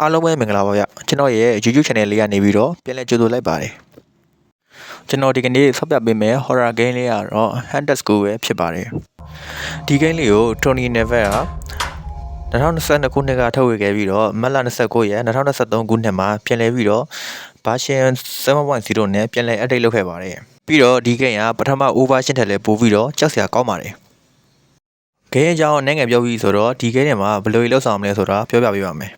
အားလုံးပဲမင်္ဂလာပါဗျကျွန်တော်ရဲ့ YouTube channel လေးကနေပြီးတော့ပြန်လည်ကြိုဆိုလိုက်ပါတယ်ကျွန်တော်ဒီကနေ့ဆောက်ပြပေးမယ် horror game လေးကတော့ Hunters Go ပဲဖြစ်ပါတယ်ဒီ game လေးကို Tony Neville က2022ခုနှစ်ကထုတ်ဝေခဲ့ပြီးတော့မတ်လ29ရက်2023ခုနှစ်မှာပြန်လည်ပြီးတော့ version 7.0နဲ့ပြန်လည် update လုပ်ခဲ့ပါတယ်ပြီးတော့ဒီ game ကပထမ overversion ထက်လည်းပိုပြီးတော့ကြောက်စရာကောင်းပါတယ်ဂိမ်းအကြောင်းနိုင်ငံပြောပြီးဆိုတော့ဒီဂိမ်းထဲမှာဘယ်လိုလုပ်ဆောင်မလဲဆိုတာပြောပြပေးပါမယ်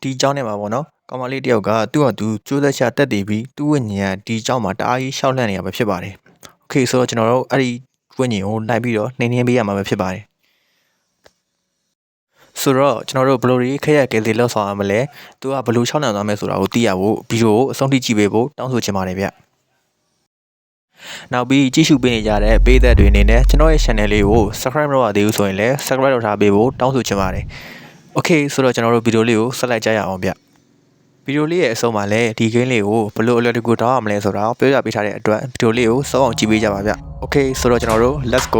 ဒီအကြောင်းထဲမှာပေါ့နော်ကောင်မလေးတယောက်ကသူ့ဟာသူကျိုးသက်ချတက်တည်ပြီးသူ့ဝိညာဉ်ကဒီအကြောင်းမှာတအားကြီးရှောက်လန့်နေရမှာဖြစ်ပါတယ်โอเคဆိုတော့ကျွန်တော်တို့အဲ့ဒီဝိညာဉ်ကိုလိုက်ပြီးတော့နှိမ်နှင်းပေးရမှာပဲဖြစ်ပါတယ်ဆိုတော့ကျွန်တော်တို့ဘယ်လိုတွေခက်ရကဲလေးလောက်ဆောင်ရမလဲသူကဘယ်လိုရှောက်လန့်သွားမလဲဆိုတာကိုသိရဖို့ဗီဒီယိုကိုအဆုံးထိကြည့်ပေးဖို့တောင်းဆိုချင်ပါတယ်ဗျနောက်ပြီးကြည့်ရှုပေးနေကြတဲ့ပေးသက်တွေအနေနဲ့ကျွန်တော်ရဲ့ channel လေးကို subscribe မလုပ်ရသေးဘူးဆိုရင်လည်း subscribe လုပ်ထားပေးဖို့တောင်းဆိုချင်ပါတယ်။ Okay ဆိုတော့ကျွန်တော်တို့ဗီဒီယိုလေးကိုဆက်လိုက်ကြရအောင်ဗျဗီဒီယိုလေးရဲ့အဆုံးမှာလည်းဒီ game လေးကိုဘလို့အလွယ်တကူတောင်းရမလဲဆိုတာပြောပြပေးထားတဲ့အတွက်ဗီဒီယိုလေးကိုစောအောင်ကြည့်ပေးကြပါဗျ Okay ဆိုတော့ကျွန်တော်တို့ let's go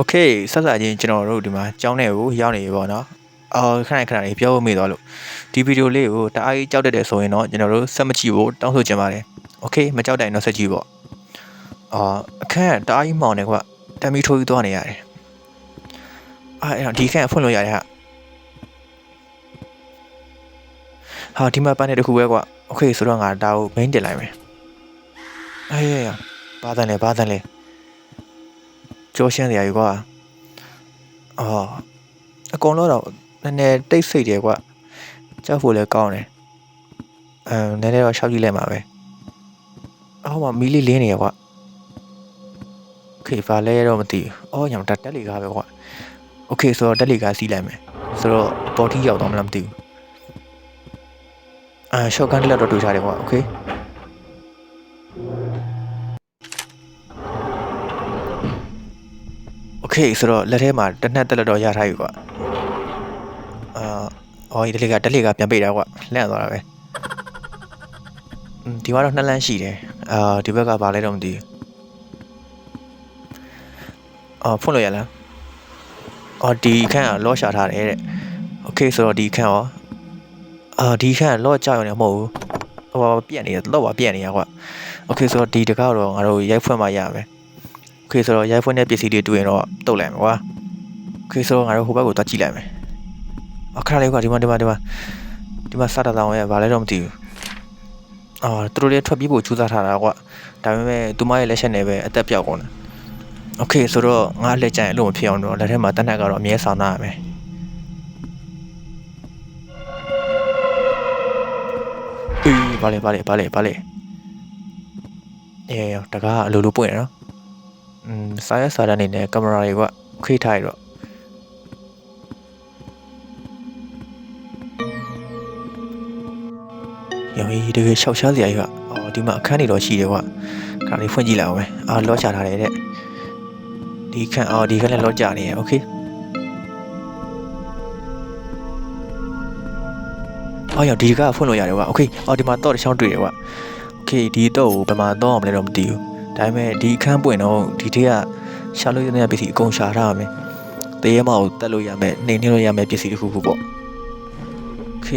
Okay ဆက်စားချင်းကျွန်တော်တို့ဒီမှာကြောင်းထဲကိုရောက်နေပြီပေါ့နော်အော်ခဏခဏလေးပြောဖို့မေ့သွားလို့ဒီဗီဒီယိုလေးကိုတအားကြီးကြောက်တတ်တယ်ဆိုရင်တော့ကျွန်တော်တို့ဆက်မကြည့်ဖို့တောင်းဆိုချင်ပါတယ်။ Okay မကြောက်တိုင်တော့ဆက်ကြည့်ပေါ့။အော်အခန့်တအားကြီးမောင်နေကွာတမီထိုးပြီးသွားနေရတယ်။ အာအဲ့တော့ဒီခန်းဖွင့်လို့ရတယ်ဟာဟာဒီမှာပန်းနေတခုပဲကွာโอเคဆိုတော့ငါဒါကို main တင်လိုက်မယ်အေးရဘာတန်လဲဘာတန်လဲကြောရှင်းနေရပြီကွာအော်အကုန်လုံးတော့နည်းနည်းတိတ်ဆိတ်တယ်ကွာကြောက်ဖို့လည်းကောင်းတယ်အဲနည်းနည်းတော့ရှောက်ကြည့်လိုက်ပါပဲအော်မမီးလေးလင်းနေရကွာโอเคဘာလဲတော့မသိဘူးအော်ညောင်တက်တက်လီကားပဲကွာ โอเคဆိုတော့တက်လီကားစီးလိုက်မယ်ဆိုတော့ပေါ်တီရောက်တော့မလားမသိဘူးအာရှော့ကန်တစ်လက်တော့တွေ့ထားတယ်ကွာโอเคโอเคဆိုတော့လက်ထဲမှာတစ်နက်တက်လက်တော့ရထားပြီကွာအာအော်ဒီတက်လီကားတက်လီကားပြန်ပိတ်တာကွာလန့်သွားတာပဲอืมဒီမှာတော့နှစ်လမ်းရှိတယ်အာဒီဘက်ကဘာလဲတော့မသိဘူးအော်ဖွင့်လို့ရလား အော်ဒီခန့်ကလော့ရှာထားတယ်တဲ့โอเคဆိုတော့ဒီခန့်ရောအာဒီခန့်ကလော့ကြောက်ရုံနဲ့မဟုတ်ဘူးဟိုပြက်နေတယ်လော့ပါပြက်နေရကွာโอเคဆိုတော့ဒီတကောက်တော့ငါတို့ရိုက်ဖွင့်မှရမယ်โอเคဆိုတော့ရိုက်ဖွင့်တဲ့ပစ္စည်းတွေတွေ့ရင်တော့တုတ်လိုက်မယ်ကွာโอเคဆိုတော့ငါတို့ဟိုဘက်ကိုသွားကြည့်လိုက်မယ်အခါလေးကွာဒီမှာဒီမှာဒီမှာဒီမှာစတာတောင်ရဲ့ဘာလဲတော့မသိဘူးအာသူတို့လည်းထွက်ပြေးဖို့ကြိုးစားထားတာကွာဒါပေမဲ့သူမရဲ့လက်ချက်နဲ့ပဲအသက်ပြောက်ကုန်တယ် โอเคဆိုတော့ငါလက်ကြိုင်အလို့မဖြစ်အောင်တော့လက်ထဲမှာတက်နှက်ကတော့အမြဲဆောင်သားရမယ်အေးဘာလဲဘာလဲဘာလဲဘာလဲအေးတကားအလိုလိုပွင့်နော်อืมစာရစာတန်းနေနဲ့ကင်မရာတွေကခိထားရတော့ယောီတကယ်ရှောက်ရှားစရာကြီးကအော်ဒီမှာအခန်းတွေတော့ရှိတယ်ကွာခါလေးဖွင့်ကြည့်လိုက်အောင်မယ်အာလော့ချထားတယ်တဲ့ ဒီခန်းအော်ဒီခန်းလည်းလော့ကြနေရโอเคအော်ရောဒီကဖွင့်လို့ရတယ်ကွာโอเคအော်ဒီမှာတော့တစ်ချောင်းတွေ့တယ်ကွာโอเคဒီတော့ဘယ်မှာတော့မလဲတော့မသိဘူးဒါပေမဲ့ဒီအခန်းပွင့်တော့ဒီထက်ကရှာလို့ရတဲ့ပစ္စည်းအကုန်ရှာထားရမယ်တရေမောက်တက်လို့ရမယ်နှိမ်နှင်းလို့ရမယ်ပစ္စည်းတစ်ခုခုပေါ့โอเค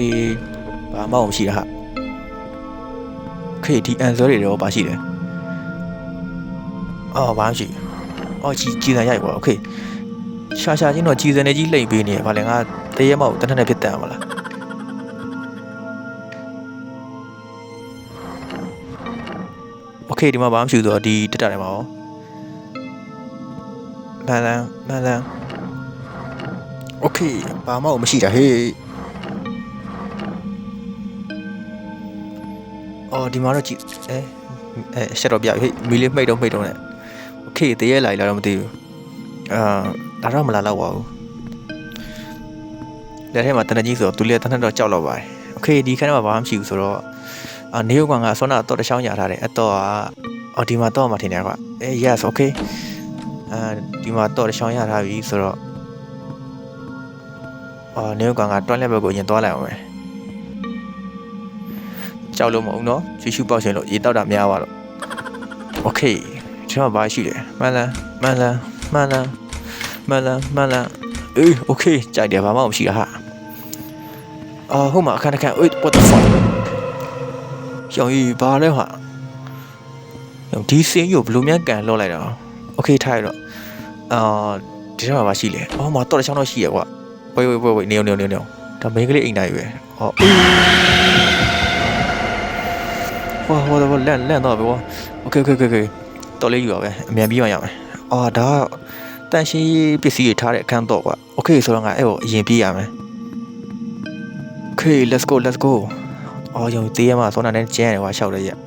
ဘာမှမရှိတာဟာโอเคဒီ answer တွေတော့ပါရှိတယ်အော်ဘာမှမရှိ အော်ကြီးကြီးစံရိုက်ပါโอเคရှာရှာချင်းတော့ကြီးစံနေကြီးလိမ့်ပေးနေရဗာလဲငါတရေမောက်တနက်နဲ့ဖြစ်တယ်မလားโอเคဒီမှာဘာမှမရှိတော့ဒီတက်တာတယ်မှာရောမန်လန်မန်လန်โอเคဘာမှမရှိတာဟေးအော်ဒီမှာတော့ကြည့်အဲအဲရှက်တော့ပြဟေးမီလေးမှိတ်တော့မှိတ်တော့နဲ့ โอเคတရေလိုက်လာတော့မသိဘူးအာဒါတော့မလာတော့ပါဘူးလက်ထဲမှာတနကြီးဆိုတော့သူလည်းတနက်တော့ကြောက်တော့ပါတယ်โอเคဒီခန်းထဲမှာဘာမှမရှိဘူးဆိုတော့အာနေရောက်ကောင်ကဆောနာတော့တချောင်းညာထားတယ်အတော့ကအော်ဒီမှာတော့မှထင်တယ်ကွာအဲ yes okay အာဒီမှာတော့တချောင်းရထားပြီဆိုတော့အော်နေရောက်ကောင်ကတွန်းလက်ဘက်ကိုရင်သွားလိုက်အောင်ပဲကြောက်လို့မဟုတ်နော်ရှူရှူပေါက်ရှင်လို့ရေတောက်တာများပါတော့โ ထဲမှာဘာရှိလဲမှန်လားမှန်လားမှန်လားမှန်လားမှန်လားအေး okay ကြိုက်တယ်ဘာမှမရှိတာဟာအာဟုတ်မှာအခန်းတစ်ခန်း wait what the fuck ရောင်ကြီးဘာလဲဟာရောင်ဒီစင်းကိုဘယ်လိုများကန်လော့လိုက်တာ okay ထားရတော့အာဒီထဲမှာဘာရှိလဲအော်မတော်တချောင်းတော့ရှိရကွာ wait wait wait wait နေအောင်နေအောင်နေအောင်ဒါမင်းကလေးအိမ်တိုင်းပဲဟောဟောဟောလန်လန်တော့ပဲကွာ okay okay okay okay တော်လေးယူပါပဲအမြန်ပြီးမှရမယ်အော်ဒါတန်ရှင်းပစ္စည်းတွေထားတဲ့အခန်းတော့ကွာโอเคဆိုတော့ငါအဲ့ကိုအရင်ပြေးရမယ် Okay let's go let's go အော်ရောတေးရမှာစောနာနဲ့ကျန်းရတယ်ကွာရှောက်ရရက်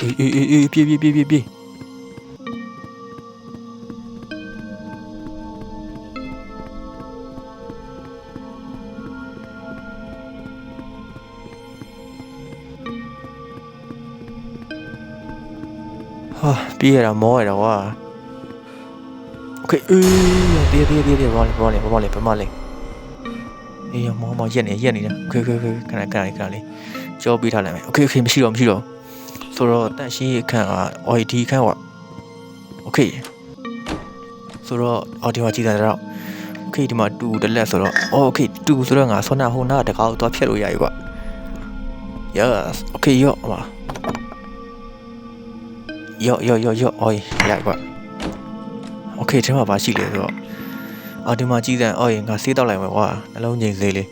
အေးအေးအေးအေးပြေးပြေးပြေးပြေး ဟာပြေးရတာမောရတာကွာ Okay အေးတေးတေးတေးတေးဘာလဲဘာလဲဘာလဲဘာလဲ အေးမောမောရက်နေရက်နေတာโอเคโอเคခဏခဏခဏလေးခဏလေးကြောပေးထားလိုက်မယ်โอเคโอเคမရှိတော့မရှိတော့ဆိုတော့တန့်ရှင်းရေးအခန်းက OID ခန်းကโอเคဆိုတော့အော်ဒီမှာကြည်တယ်တော့โอเคဒီမှာ2တလက်ဆိုတော့โอเค2ဆိုတော့ငါဆောနာဟိုနာတကောက်တော့ဖြတ်လို့ရပြီကွာ yes โอเคရော့ဟော ရော့ရော့ရော့ရော့အော်ရကွာโอเคဒီမှာပါရှိလေဆိုတော့ အော်ဒီမှာကြည်စံအော်ရင်ငါဆေးတောက်လိုက်မယ်ကွာနှလုံးငိမ်စေးလေး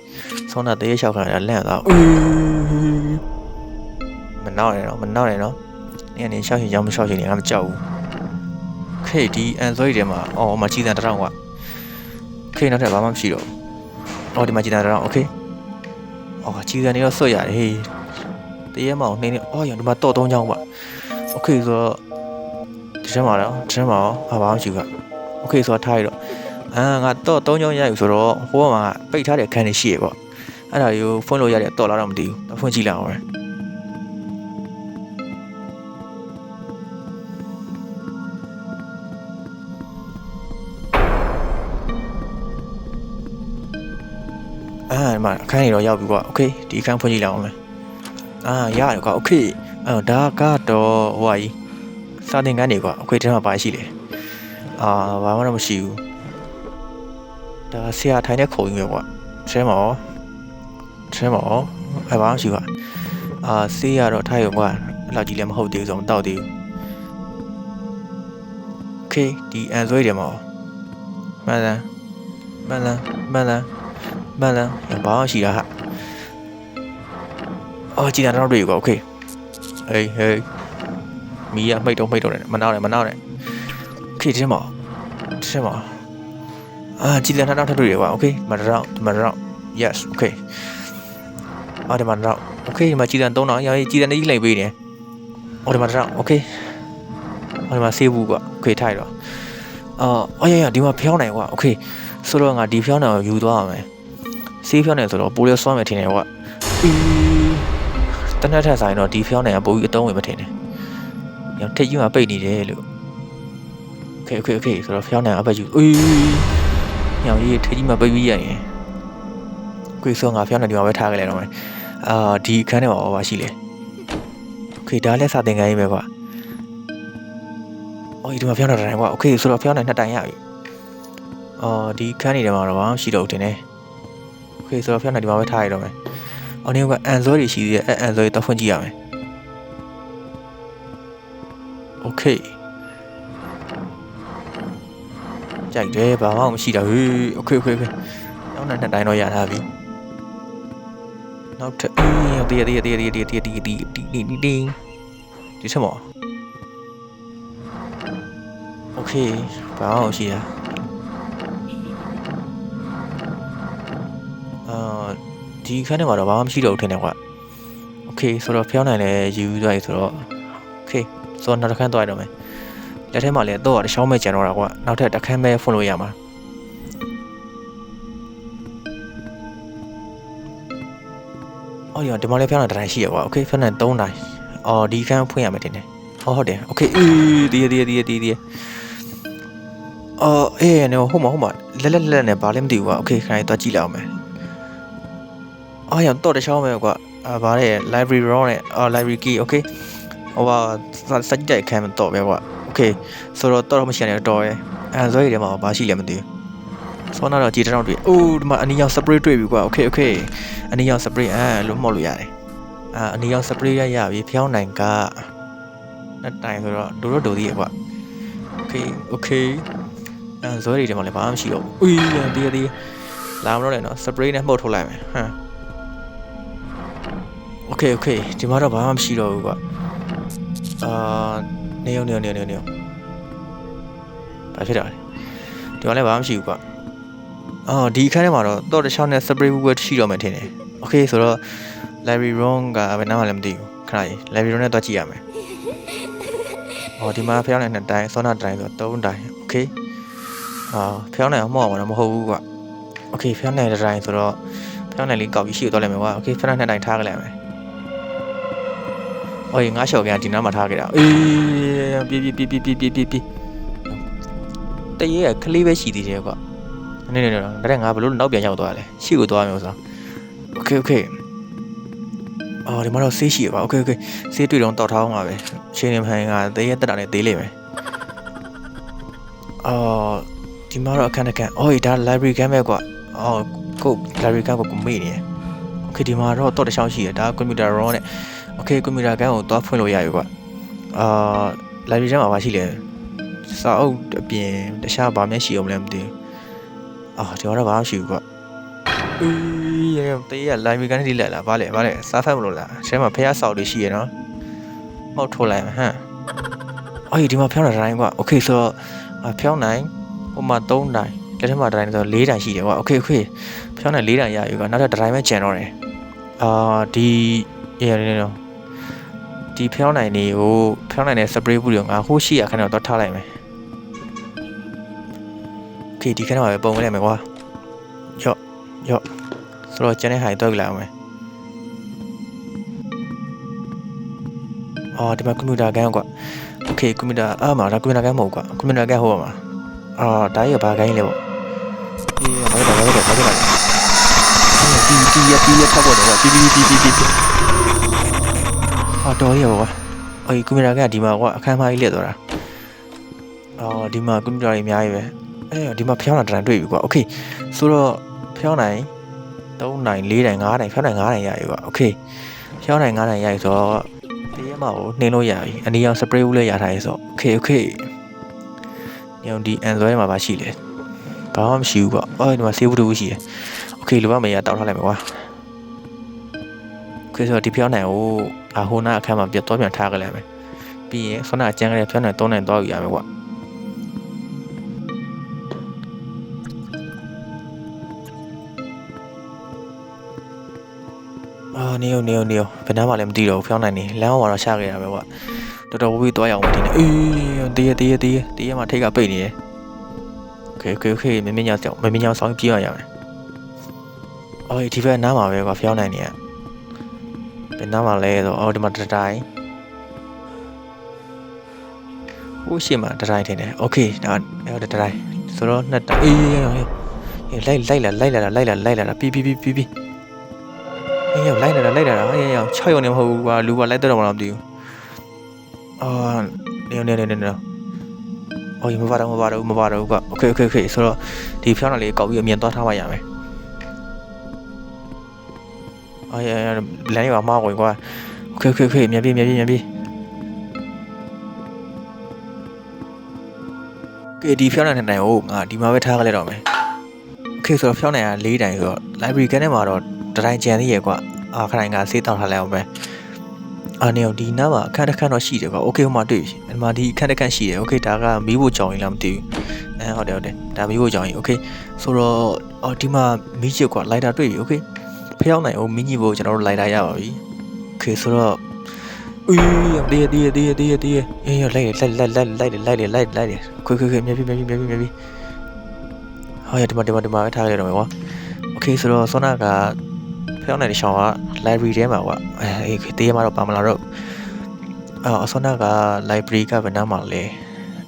ဆောင်းတာတရေလျှောက်ခါရလန့်သွားမနောက်ရတော့မနောက်ရတော့နင်ကနေရှောက်ရှင်ရောင်းမရှောက်ရှင်နေငါမကြောက်ဘူးခေဒီအန်ဆိုရီထဲမှာအော်မကြည်စံတစ်ထောင်ကွာခေနောက်ထပ်ဘာမှမရှိတော့ဘူးအော်ဒီမှာကြည်စံတစ်ထောင်โอเคအော်ကြည်စံနေတော့ဆွတ်ရတယ်ဟေးတရေမောင်နှင်းနေအော်ရောဒီမှာတော့သုံးချောင်းကွာ โอเคဆိုတော့ဒီထဲမှာတော့ဒီထဲမှာဘာမှမရှိဘူးကွာโอเคဆိုတော့ထားရတော့ အာငါတော့၃ချောင်းရယူဆိုတော့ဟိုကမှပိတ်ထားတဲ့ခန်းလေးရှိရပေါ့အဲ့ဒါကိုဖွင့်လို့ရတယ်တော့လာတော့မသိဘူးတော့ဖွင့်ကြည့်လိုက်အောင်ပဲအာဒီမှာအခန်းကြီးတော့ရောက်ပြီကွာโอเคဒီအခန်းဖွင့်ကြည့်လိုက်အောင်မယ်အာရတယ်ကွာโอเค အဲ့တော့ဒါကတော့ဟိုဟာကြီးစာသင်ခန်းတွေကအခွေထဲမှာပါရှိတယ်အာဘာမှတော့မရှိဘူးဒါဆရာထိုင်တဲ့ခုံကြီးပဲကွာထဲမှာရောထဲမှာရောအဲ့ဘာမှမရှိဘူးအာဆေးရတော့ထိုင်ရောကွာအဲ့လောက်ကြီးလည်းမဟုတ်သေးဘူးဆိုတော့မတော့သေးဘူး Okay ဒီအန်ဆွဲတယ်မဟုတ်မှန်လားမှန်လားမှန်လားမှန်လားဘာမှရှိတာဟာအော်ကြည်တာတော့တွေ့ရောကွာ Okay ဟေးဟေးမီးရမိတ်တော့မိတ်တော့တယ်မနာနဲ့မနာနဲ့โอเคဒီမောဒီမော အာကြည်လန်နောက်ထပ်တွေ့ရပါโอเคမရတော့မရတော့ yes okay အော်ဒီမှာတော့ okay ဒီမှာကြည်လန်3000ရောကြည်လန်နေကြီးလိုက်ပေးတယ်အော်ဒီမှာတော့ okay အော်ဒီမှာဆေးဘူးကွာ okay ထိုက်တော့အော်အော်ရရဒီမှာဖျောင်းနိုင်ကွာ okay ဆိုတော့ငါဒီဖျောင်းနိုင်ကိုယူသွားရမယ်ဆေးဖျောင်းနိုင်ဆိုတော့ပိုးရဆွမ်းမယ်ထင်တယ်ကွာအီး တနက်ထက်ဆိုင်တော့ဒီဖျောင်းနိုင်ကပိုးကြီးအတုံးဝင်မထင်နဲ့ညထိတ်ကြီးမှာပိတ်နေတယ်လို့ okay okay okay ဆိုတော့ဖျောင်းနိုင်အပတ်ယူအေး ညောင်ကြီးထေးကြီးမှာပိတ်ပြီးရရင်ကွေဆောငါဖျောင်းနေဒီမှာပဲထားခဲ့လိုက်တော့မယ်အာဒီအခန်းထဲမှာဘာပါရှိလဲโอเคဒါလည်းစာသင်ခန်းကြီးပဲကွာအော်ဒီမှာဖျောင်းနေတာတိုင်းကွာโอเคဆိုတော့ဖျောင်းနေနှစ်တိုင်ရပြီအော်ဒီအခန်းနေထဲမှာတော့ဘာမှရှိတော့ဘူးတင်နေโอเคဆိုတော့ဖျောင်းနေဒီမှာပဲထားရတော့မယ် အော်နေက Android တွေရှိသေးတယ်အဲ Android တော့ဖွင့်ကြည့်ရမယ် Okay ကြိုက်တယ်ဘာမှမရှိတာဟေး Okay Okay Okay နောက်နှစ်တိုင်းတော့ရထားပြီနောက်ထပ်အေးတည်တည်တည်တည်တည်တည်တည်တည်တည်တည်ဒီချက်မော Okay ဘာမှမရှိတာ ဒီခန်းထဲမှာတော့ဘာမှမရှိတော့ဘူးထင်တယ်ကွာโอเคဆိုတော့ဖျောင်းနိုင်လဲယူသွားပြီဆိုတော့โอเคဆိုတော့နောက်တစ်ခန်းသွားရတော့မယ် လက်ထဲမှာလည်းတော့တစ်ချောင်းမဲ့ကြံတော့တာကွာနောက်ထပ်တစ်ခန်းပဲဖွင့်လို့ရမှာအော်ရဒီမှာလည်းဖျောင်းတာတစ်တိုင်းရှိရကွာโอเคဖျောင်းတာ3တိုင်းအော်ဒီခန်းဖွင့်ရမယ်တင်တယ်ဟောဟုတ်တယ်โอเคအေးဒီဒီဒီဒီဒီအော်အေးနော်ဟုတ်မှာဟုတ်မှာလက်လက်လက်နဲ့ဘာလည်းမသိဘူးကွာโอเคခိုင်းတော့ကြည့်လိုက်အောင်မယ် အားရတော့တခြားမယ်ကွာအာဗားတဲ့ library raw နဲ့အာ library key okay ဟိုပါစက်ကြိုက်ခံမတော့ပဲကွာ okay ဆိုတော့တော့မရှိရတော့ရဲအဲဇွဲရီထဲမှာဘာရှိလဲမသိဘူးစောနာတော့ကြည်တန်းတွေ့အိုးဒီမှာအနီရောင် spray တွေ့ပြီကွာ okay okay အနီရောင် spray အဲလို့မှောက်လို့ရတယ်အာအနီရောင် spray ရရပြီဖျောင်းနိုင်ကနှစ်တိုင်ဆိုတော့ဒိုးတော့ဒိုးသေးရဲ့ကွာ okay okay အဲဇွဲရီထဲမှာလည်းဘာမှမရှိတော့ဘူးအေးရသေးသေးလာမလို့လည်းနော် spray နဲ့မှုတ်ထုတ်လိုက်မယ်ဟမ် okay okay ဒီမှာတော့ဘာမှမရှိတော့ဘူးကွာအာနေုံနေုံနေုံနေုံနေုံဘာဖြစ်တာလဲဒီမှာလည်းဘာမှမရှိဘူးကွာအော်ဒီအခန်းထဲမှာတော့တော့တစ်ချောင်းနဲ့ spray ဘူးပဲရှိတော့မယ်ထင်တယ် okay ဆိုတော့ library room ကဘယ်နားမှလည်းမသိဘူးခဏကြီး library room နဲ့တွားကြည့်ရမယ်အော်ဒီမှာဖျောင်းနိုင်တဲ့တိုင်းဆောနာတိုင်းဆိုတော့3တိုင်း okay အာဖျောင်းနိုင်အောင်မှောက်မှာတော့မဟုတ်ဘူးကွာ okay ဖျောင်းနိုင်တဲ့တိုင်းဆိုတော့ဖျောင်းနိုင်လေးကောက်ပြီးရှိသွားလိုက်မယ်ကွာ okay ဖျောင်းနိုင်တဲ့တိုင်းထားကြလိုက်မယ်။ အော်ငါရှော့ကန်ဒီနားမှာထားခဲ့တာ။အေးပြေးပြေးပြေးပြေးပြေးပြေးပြေးတရေကကလေးပဲရှိသေးတယ်ကွာ။နေနေနေတော့ဒါနဲ့ငါဘလို့နောက်ပြန်ရောက်သွားလဲ။ရှေ့ကိုသွားမျိုးဆို။ Okay okay အော်ဒီမှာတော့ဆေးရှိရပါ Okay okay ဆေးတွေ့တော့တောက်ထားအောင်ပါပဲ။ချင်းနေဖိုင်ကတရေတက်တာနဲ့သေးလိမ့်မယ်။အော်ဒီမှာတော့အခန်းတစ်ခန်းအော်ဒါ library ကမ်းပဲကွာ။အော်ကို library ကမ်းကိုကိုမေ့နေတယ်။ Okay ဒီမှာတော့တော့တစ်ချောင်းရှိရဒါ computer raw နဲ့ okay ကွန်ပျူတာကန်းကိုသွားဖွင့်လို့ရပြီကွာအာ library ထဲမှာဘာရှိလဲစာအုပ်အပြင်တခြားဘာမှရှိအောင်လဲမသိဘူးအာဒီတော့ဘာမှရှိဘူးကွာအေးရတေးရ library ကန်းတိလက်လာဘာလဲဘာလဲစားဖတ်မလို့လားအဲထဲမှာဖះဆောက်လေးရှိရနော်မောက်ထိုးလိုက်မှာဟမ်အော်ဒီမှာဖျောင်းတဲ့တိုင်းကွာ okay ဆိုတော့ဖျောင်းနိုင်ဟိုမှာ3တိုင်းလက်ထက်မှာတိုင်းဆို4တိုင်းရှိတယ်ကွာ okay okay ဖျောင်းနိုင်4တိုင်းရပြီကွာနောက်ထပ်တိုင်းပဲကျန်တော့တယ်အာဒီအေးရတယ်နော် ဒီဖျောင်းနိုင်နေကိုဖျောင်းနိုင်တဲ့ spray ဘူးတွေငါဟိုးရှိရခဏတော့ထားလိုက်မယ်โอเคဒီခဏမှာပဲပုံလိုက်မယ်ကွာရော့ရော့ဆိုတော့ကျန်တဲ့ဟာတွေတော့ကြလာအောင်မယ်အော်ဒီမှာကွန်ပျူတာကန်းကွာโอเคကွန်ပျူတာအားမှာဒါကွန်ပျူတာကန်းမဟုတ်ကွာကွန်ပျူတာကန်းဟိုပါမှာအာဒါရဘာကန်းလဲပေါ့အေးဘာလဲဘာလဲဘာလဲဘာလဲဒီဒီရဒီရထောက်ပေါ်တော့ကွာဒီဒီဒီဒီဒီ အာတော်ရပါကွာအေးကွန်ပျူတာကန်းဒီမှာကွာအခန်းမကြီးလက်သွားတာအော်ဒီမှာကွန်ပျူတာတွေအများကြီးပဲအဲဒီမှာဖျောင်းတာတရံတွေ့ပြီကွာโอเคဆိုတော့ဖျောင်းနိုင်3နိုင်4နိုင်5နိုင်ဖျောင်းနိုင်5နိုင်ရပြီကွာโอเคဖျောင်းနိုင်5နိုင်ရပြီဆိုတော့တရက်မှကိုနှင်းလို့ရပြီအနီရောင် spray ဦးလည်းရထားရဲဆိုโอเคโอเคညောင်ဒီ Android မှာပါရှိလေဘာမှမရှိဘူးကွာအော်ဒီမှာ save တူရှိတယ်โอเคလိုပါမရတောက်ထားလိုက်မယ်ကွာ โอเคဆိုတော့ဒီဖျောင်းနိုင်ကိုအဟိုနာအခန်းမှာပြတ်တော့ပြန်ထားကြလိုက်မယ်ပြီးရင်ဆွမ်းနာအကျန်းကလေးဖျောင်းနိုင်3နိုင်တော့ယူရမယ်ကွာ အာနေရောနေရောနေရောဘယ်နှမ်းမှလည်းမသိတော့ဘူးဖျောင်းနိုင်နေလမ်းအောင်တော့ရှာခဲ့ရပဲကွာတော်တော်ဝေးသွားရအောင်တင်နေအေးတရေတရေတရေတရေမှာထိတ်ကပိတ်နေတယ်โอเคโอเคโอเคမင်းမင်းညောင်ကြောင်မင်းမင်းညောင်ဆောင်ပြေးရရမယ်အော်ဒီဘက်နားမှာပဲကွာဖျောင်းနိုင်နေရ ဘယ်နားမှာလဲဆိုအော်ဒီမှာတတိုင်းဟိုရှိမှာတတိုင်းထင်တယ်โอเคဒါအဲ့တတိုင်းဆိုတော့နှစ်တိုင်းအေးလိုက်လိုက်လာလိုက်လာလိုက်လာလိုက်လာပြီးပြီးပြီးပြီး အေးရောက်လိုက်နေတာလိုက်နေတာအေးရောက်6ရုံနေမဟုတ်ဘူးကွာလူကလိုက်တော့မှမသိဘူးအာနေနေနေနေနေအော်မပါတော့မပါတော့မပါတော့ကွာโอเคโอเคโอเคဆိုတော့ဒီဖျောင်းတာလေးကောက်ပြီးအမြင်သွားထားမှရမယ် အာရရလမ်းရောမှားဝင်ကွာโอเคโอเคโอเคမြန်ပြေးမြန်ပြေးမြန်ပြေးကဲဒီဖျောင်းတဲ့တိုင်ကိုငါဒီမှာပဲထားကြလိုက်တော့မယ်โอเคဆိုတော့ဖျောင်းနိုင်က၄တိုင်ဆိုတော့ library ကနေမှာတော့ တတိုင်းကြံသေးရကွာအာခရိုင်ကစေးတောက်ထားလိုက်အောင်ပဲအာနေအောင်ဒီနားမှာအခန်းတစ်ခန်းတော့ရှိတယ်ကွာโอเคဟိုမှာတွေ့ပြီဒီမှာဒီအခန်းတစ်ခန်းရှိတယ်โอเคဒါကမီးဖို့ကြောင်ရင်လားမသိဘူးအဲဟုတ်တယ်ဟုတ်တယ်ဒါမီးဖို့ကြောင်ရင်โอเคဆိုတော့အော်ဒီမှာမီးချစ်ကွာလိုက်တာတွေ့ပြီโอเค ဖျောက်နိုင်အောင်မင်းကြီးဘို့ကျွန်တော်တို့လိုက်လာရပါပြီ။ Okay ဆိုတော့အေးတေးတေးတေးတေးတေးအေးရလိုက်လိုက်လိုက်လိုက်လိုက်လိုက်လိုက်လိုက်လိုက်ခွေခွေခွေမြပြီမြပြီမြပြီမြပြီဟောရဒီမှာဒီမှာဒီမှာထားခဲ့တော့မယ်ကွာ။ Okay ဆိုတော့စောနာကဖျောက်နိုင်တဲ့ရှောင်းက library ထဲမှာကွာအေးတေးမှာတော့ပါမလာတော့အော်အစောနာက library ကဘယ်နားမှာလဲ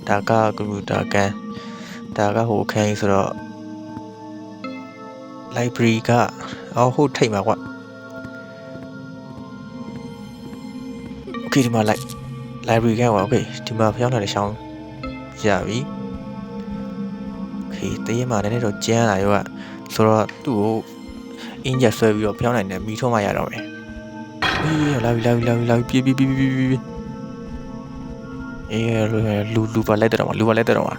ဒါကကွန်ပျူတာကန်ဒါကဟိုခန်းဆိုတော့ library က အော်ဟိုထိတ်မှာကွာโอเคဒီမှာ like library ကကွာโอเคဒီမှာဖျောင်းနိုင်တဲ့ရှောင်းရပြီโอเค တရေမှာလည်းတော့ကျန်းလာရောကဆိုတော့သူ့ကိုအင်းချက်ဆွဲပြီးတော့ဖျောင်းနိုင်တယ်မိထုံးမှရတော့မယ်အေးလာပြီလာပြီလာပြီလာပြီပြေးပြေးပြေးပြေးပြေးပြေးအေးလူလူပါလိုက်တော့မှာလူပါလိုက်တော့မှာ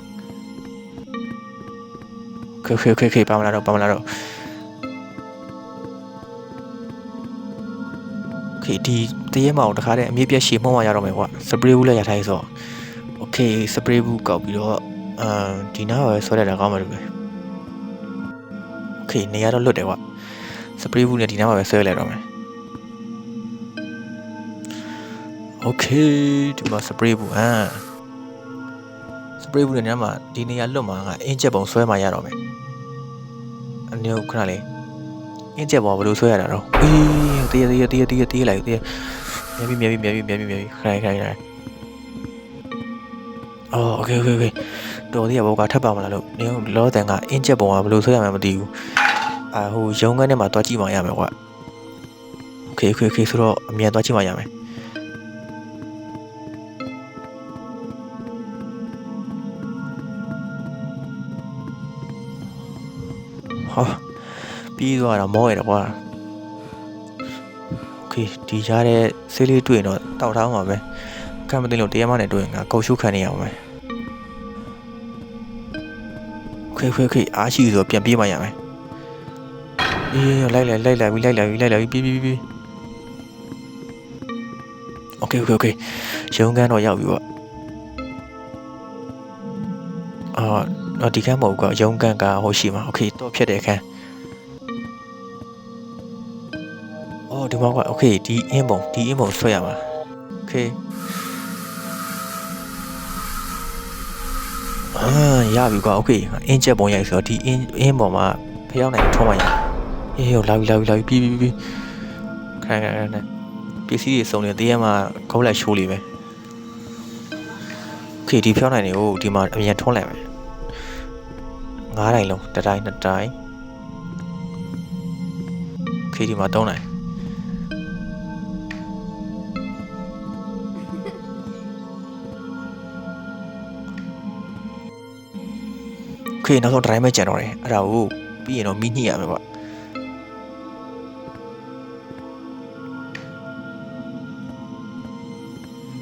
ခေခေခေခေပါမလာတော့ပါမ okay ဒီတရေမအောင်တခါတည်းအမြင့်ပြက်ရှည်မှုံးမှရတော့မယ်ကွာစပရေးဘူးလည်းရထားဆို okay စပရေးဘူးကောက်ပြီးတော့အမ်ဒီနားပဲဆွဲလိုက်တာကောင်းမှလို့ပဲ okay နေရာတော့လွတ်တယ်ကွာစပရေးဘူးနဲ့ဒီနားမှာပဲဆွဲလိုက်တော့မယ် okay ဒီမှာစပရေးဘူးအမ်စပရေးဘူးနဲ့ညမှာဒီနေရာလွတ်မှာကအင်ဂျက်ပုံဆွဲမှရတော့မယ်အနည်းခဏလေးအင်ဂျက်ပုံကဘယ်လိုဆွဲရတာတော့အေး တရတရတရတရတရလိုက်တရမြဲပြီမြဲပြီမြဲပြီမြဲပြီမြဲပြီခိုင်ခိုင်ခိုင်အော်โอเคโอเคโอเคတော်သေးရဘောကထပ်ပါမလားလို့နင်းလောတန်ကအင်းချက်ပုံကဘယ်လိုဆွဲရမှန်းမသိဘူးအာဟိုရုံးခန်းထဲမှာတွားကြည့်မှရမယ်ကွာโอเคโอเคโอเคဆိုတော့အမြန်တွားကြည့်မှရမယ်ဟာပြီးသွားတော့မောရတော့ကွာ ကေဒီရတဲ့ဆေးလေးတွေ့ရင်တော့တောက်ထားမှာပဲခံမသိလို့တရားမနဲ့တွေ့ရင်ငါကုတ်ရှုခံနေရအောင်ပဲခေခေခေအားရှိဆိုပြန်ပြေးမှရမယ်အေးလိုက်လိုက်လိုက်လိုက်ပြီးလိုက်လိုက်ပြီးလိုက်လိုက်ပြီးပြီးပြီး Okay okay okay ရုံးခန်းတော့ရောက်ပြီပေါ့အော်တော့ဒီခန်းမဟုတ်ဘူးကရုံးခန်းကဟိုရှိမှာ Okay တော့ဖြစ်တဲ့ခန်း ဒီမှာကโอเคဒီအင်းပုံဒီအင်းပုံဆွဲရမှာโอเคအာရပြီကွာโอเคအင်းချက်ပုံရိုက်ဆိုတော့ဒီအင်းအင်းပုံမှာဖျောင်းနိုင်ထုံးမှရအေးဟိုလာပြီလာပြီလာပြီပြီးပြီးပြီးခိုင်ခိုင်ခိုင်ခိုင်ပစ္စည်းတွေစုံနေတေးရမှာခေါက်လိုက်ရှိုးလိမ့်မယ်โอเคဒီဖျောင်းနိုင်တွေကိုဒီမှာအမြန်ထုံးလိုက်မယ်ငားတိုင်းလုံးတစ်တိုင်းနှစ်တိုင်းโอเคဒီ မှာသုံးတိုင်း โอเคနောက်ဆုံးဒရိုင်းမဲ့ကြံတော့တယ်အဲ့ဒါကိုပြီးရင်တော့မိညှိရမယ်ပေါ့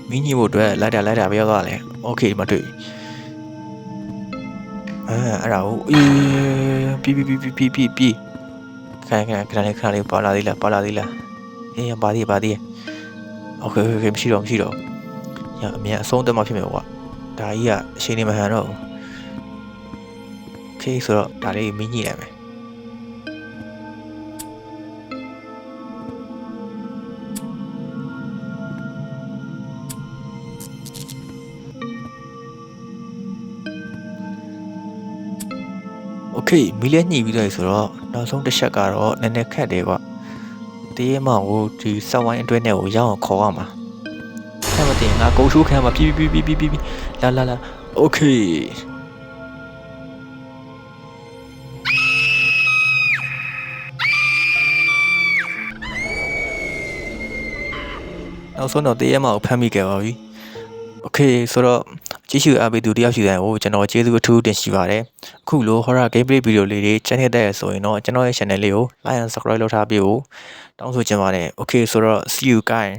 မိညှိဖို့အတွက်လိုက်တာလိုက်တာပဲရောက်သွားတယ်โอเคဒီမှာတွေ့အဲအဲ့ဒါကိုအေးပြီးပြီးပြီးပြီးပြီးပြီးခိုင်ခိုင်ခဏလေးခဏလေးပါလာသေးလားပါလာသေးလားအေးပါသေးပါသေးโอเคโอเคမရှိတော့မရှိတော့ညအမြန်အဆုံးတက်မှဖြစ်မယ်ကွာဒါကြီးကအချိန်နေမဟန်တော့ဘူး โอเคဆိုတော့ဒါလေးမင်းညှိလိုက်မယ်โอเคမီးလဲညှိပြီးတော့ဆိုတော့နောက်ဆုံးတစ်ချက်ကတော့နည်းနည်းခက်တယ်ကွတေးရမောင်ကိုဒီစောက်ဝိုင်းအတွင်းထဲကိုရောက်အောင်ခေါ်ရမှာဆမ်းမတင်ငါကုန်းရှိုးခံမှာပြီးပြီးပြီးပြီးပြီးပြီးလာလာလာโอเค နောက်ဆုံးတော့တရေမကိုဖမ်းမိခဲ့ပါပြီ။ Okay ဆိုတော့ကြည့်ရှုအားပေးသူတယောက်ရှိတိုင်းကိုကျွန်တော်ကျေးဇူးအထူးတင်ရှိပါတယ်။အခုလို horror gameplay video လေးတွေ channel တက်ရဆိုရင်တော့ကျွန်တော်ရဲ့ channel လေးကို like and subscribe လုပ်ထားပေးဖို့တောင်းဆိုချင်ပါတယ်။ Okay ဆိုတော့ see you guys